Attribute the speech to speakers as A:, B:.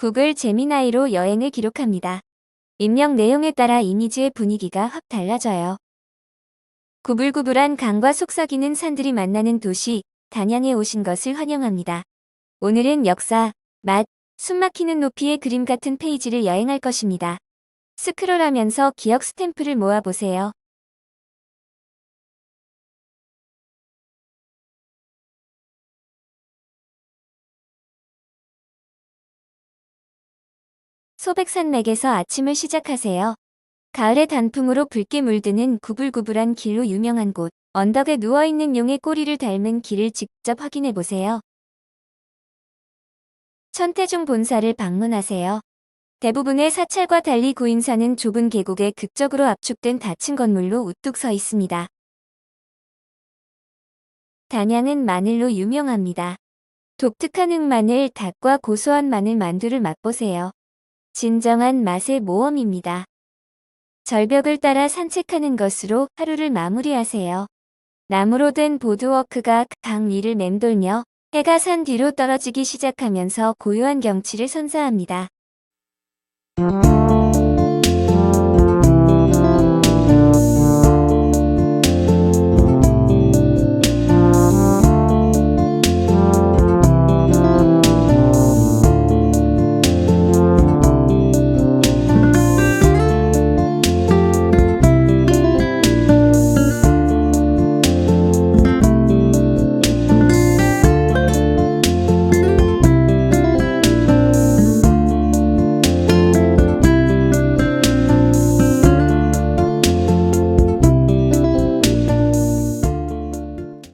A: 구글 제미나이로 여행을 기록합니다. 입력 내용에 따라 이미지의 분위기가 확 달라져요. 구불구불한 강과 속삭이는 산들이 만나는 도시, 단양에 오신 것을 환영합니다. 오늘은 역사, 맛, 숨막히는 높이의 그림 같은 페이지를 여행할 것입니다. 스크롤하면서 기억 스탬프를 모아보세요. 소백산맥에서 아침을 시작하세요. 가을의 단풍으로 붉게 물드는 구불구불한 길로 유명한 곳, 언덕에 누워있는 용의 꼬리를 닮은 길을 직접 확인해 보세요. 천태종 본사를 방문하세요. 대부분의 사찰과 달리 구인사는 좁은 계곡에 극적으로 압축된 닫힌 건물로 우뚝 서 있습니다. 단양은 마늘로 유명합니다. 독특한 흑마늘, 닭과 고소한 마늘 만두를 맛보세요. 진정한 맛의 모험입니다. 절벽을 따라 산책하는 것으로 하루를 마무리하세요. 나무로 된 보드워크가 강 위를 맴돌며 해가 산 뒤로 떨어지기 시작하면서 고요한 경치를 선사합니다.